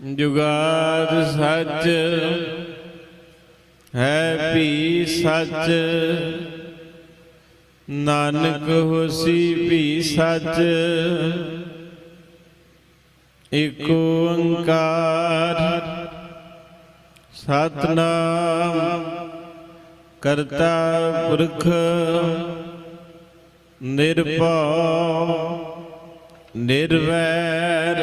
ਜੁਗਾਦ ਸੱਚ ਹੈ ਵੀ ਸੱਚ। ਨਾਨਕ ਹੋਸੀ ਵੀ ਸੱਚ। ਏਕ ਓੰਕਾਰ ਸਤਨਾਮ ਕਰਤਾ ਪੁਰਖ ਨਿਰਭਉ ਨਿਰਵੈਰ।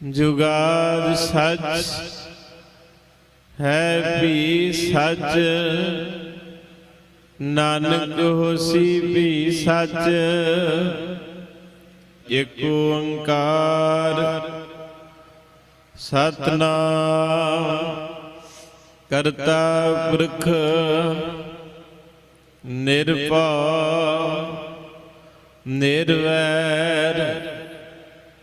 ਜੁਗਾਦ ਸੱਚ ਹੈ ਵੀ ਸੱਚ। ਨਾਨਕ ਹੋਸੀ ਵੀ ਸੱਚ। ਏਕ ਓੰਕਾਰ ਸਤਨਾਮ ਕਰਤਾ ਪੁਰਖ ਨਿਰਭਉ ਨਿਰਵੈਰ।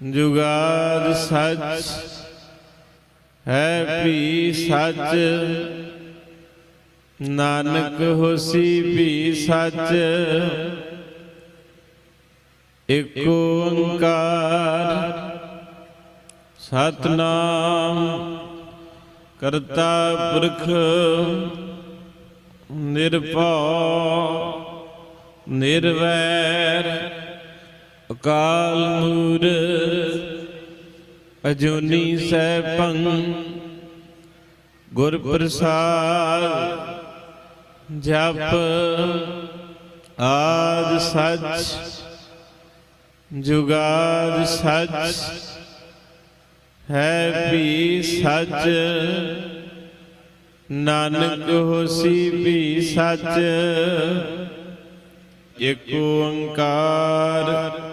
ਜੁਗਾਦ ਸੱਚ ਹੈ ਵੀ ਸੱਚ। ਨਾਨਕ ਹੋਸੀ ਵੀ ਸੱਚ। ਇਕ ਓੰਕਾਰ ਸਤਨਾਮ ਕਰਤਾ ਪੁਰਖ ਨਿਰਭਉ ਨਿਰਵੈਰ। ਅਕਾਲ ਮੂਰਤ ਅਜੂਨੀ ਸੈਭੰ ਗੁਰ ਪ੍ਰਸਾਦ, ਜਪ ਆਦ ਸੱਚ, ਜੁਗਾਦ ਸੱਚ, ਹੈ ਵੀ ਸੱਚ, ਨਾਨਕ ਹੋਸੀ ਵੀ ਸੱਚ ਏਕ ਓੰਕਾਰ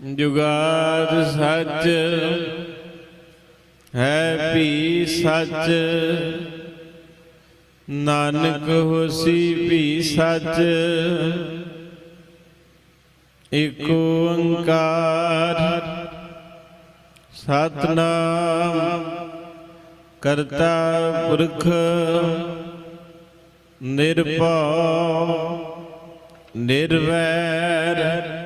ਜੁਗਾਦ ਸੱਚ ਹੈ ਵੀ ਸੱਚ। ਨਾਨਕ ਹੋਸੀ ਵੀ ਸੱਚ। ਏਕ ਓੰਕਾਰ ਸਤਨਾਮ ਕਰਤਾ ਪੁਰਖ ਨਿਰਭਉ ਨਿਰਵੈਰ।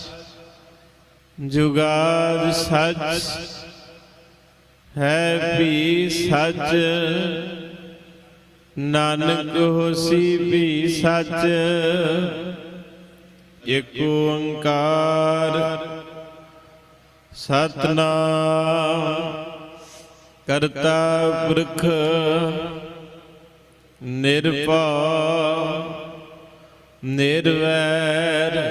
ਜੁਗਾਦ ਸੱਚ ਹੈ ਵੀ ਸੱਚ। ਨਾਨਕ ਹੋਸੀ ਵੀ ਸੱਚ। ਇਕ ਓੰਕਾਰ ਸਤਨਾਮ ਕਰਤਾ ਪੁਰਖ ਨਿਰਭਉ ਨਿਰਵੈਰ।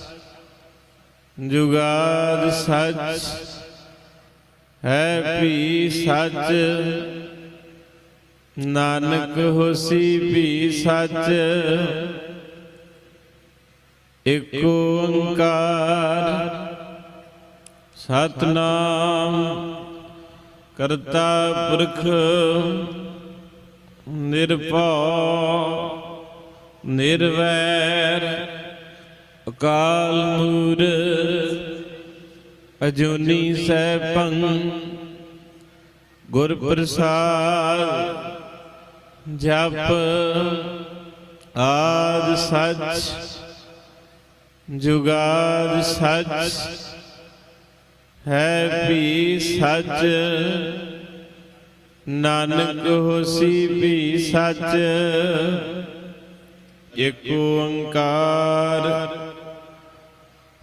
ਜੁਗਾਦ ਸੱਚ ਹੈ ਵੀ ਸੱਚ। ਨਾਨਕ ਹੋਸੀ ਵੀ ਸੱਚ। ਇਕ ਓੰਕਾਰ ਸਤਨਾਮ ਕਰਤਾ ਪੁਰਖ ਨਿਰਭਉ ਨਿਰਵੈਰ। ਅਕਾਲ ਮੂਰਤ ਅਜੂਨੀ ਸੈਭੰ ਗੁਰ ਪ੍ਰਸਾਦ, ਜਪ ਆਦ ਸੱਚ, ਜੁਗਾਦ ਸੱਚ, ਹੈ ਵੀ ਸੱਚ, ਨਾਨਕ ਹੋਸੀ ਵੀ ਸੱਚ, ਇਕ ਓੰਕਾਰ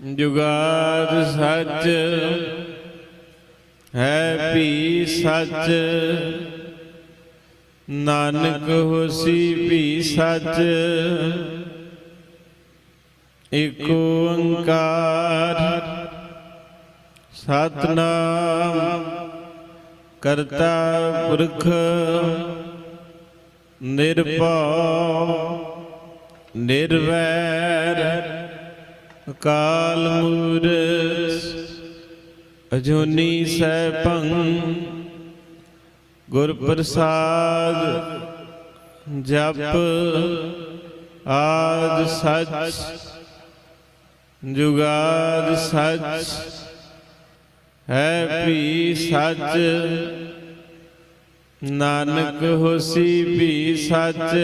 ਜੁਗਾਦ ਸੱਚ ਹੈ ਵੀ ਸੱਚ। ਨਾਨਕ ਹੋਸੀ ਵੀ ਸੱਚ। ਇਕ ਓੰਕਾਰ ਸਤਨਾਮ ਕਰਤਾ ਪੁਰਖ ਨਿਰਭਉ ਨਿਰਵੈਰ। ਅਕਾਲ ਮੂਰਤ ਅਜੂਨੀ ਸੈਭੰ ਗੁਰ ਪ੍ਰਸਾਦ ਜਪ ਆਦ ਸਚ, ਜੁਗਾਦ ਸਚ, ਹੈ ਵੀ ਸਚ, ਨਾਨਕ ਹੋਸੀ ਵੀ ਸੱਚ